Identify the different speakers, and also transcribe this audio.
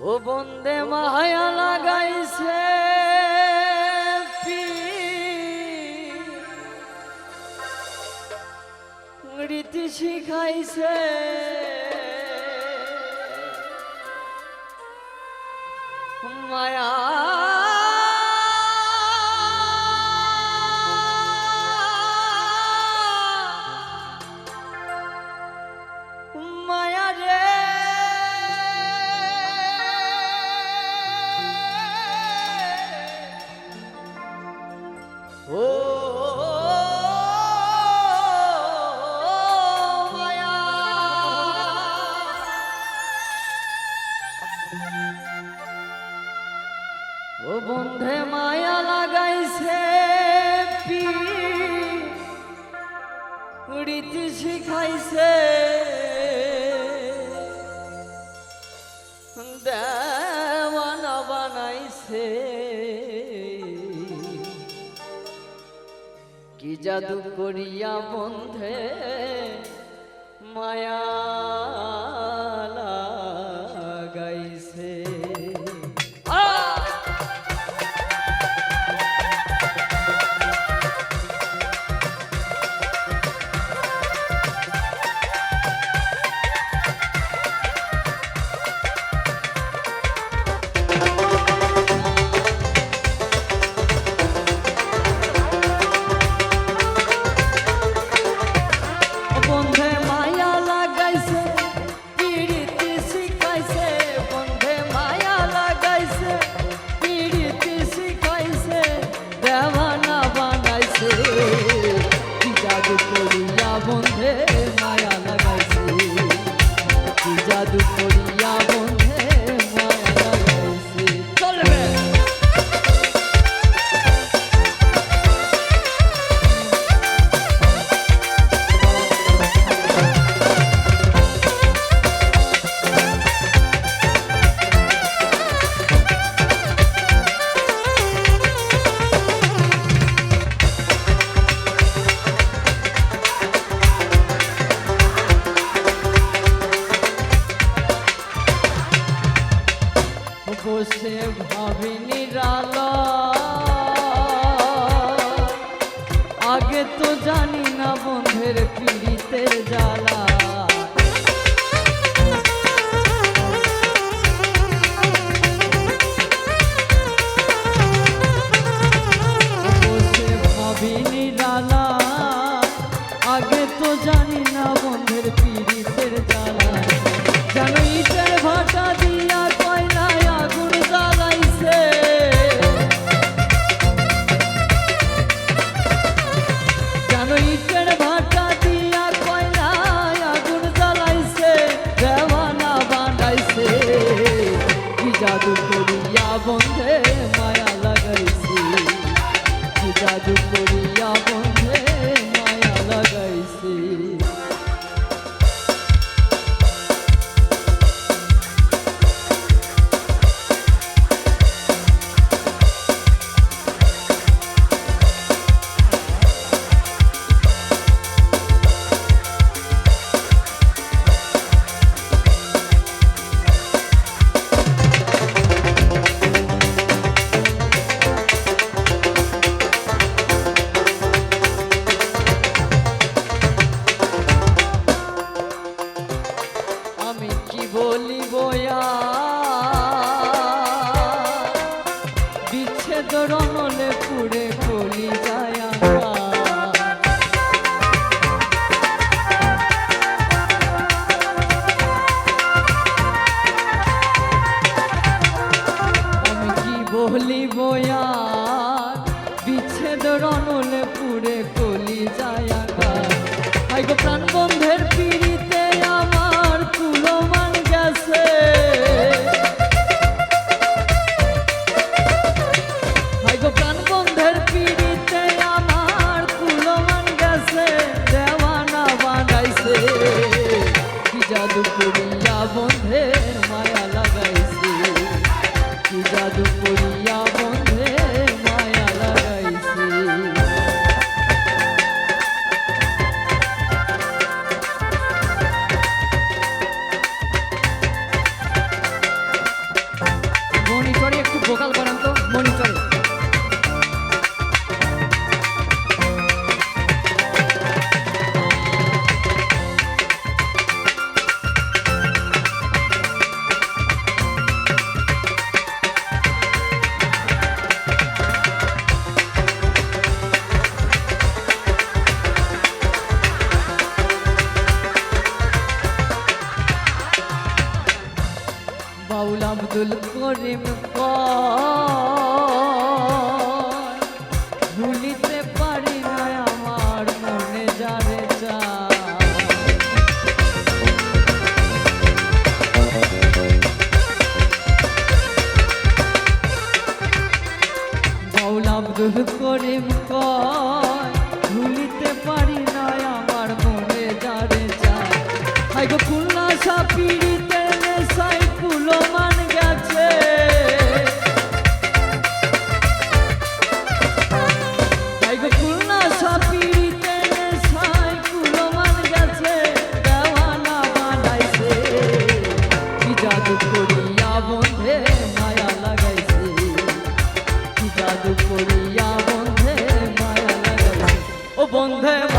Speaker 1: ও বন্দে মায়া লাগাইছে রীতি শিখাইছে। মায়া রীতি শিখাইছে। দেওয়ানা বানাইছে। কি জাদু করিয়া বন্ধে মায়ালা সে ভাবে নিরালা। আগে তো জানি না বন্ধের পীড়িতের জ্বালা। ভাবি নিরালা। আগে তো জানি না বন্ধের Thank you. সে তোর মনে পুড়ে কলি যায় আমি কি বলিব বিচ্ছেদ রনলে পুড়ে জাদু করি আব্দুল করিম ভুলিতে পারি না আমার মনে যারে যা আব্দুল করিম বন্ধে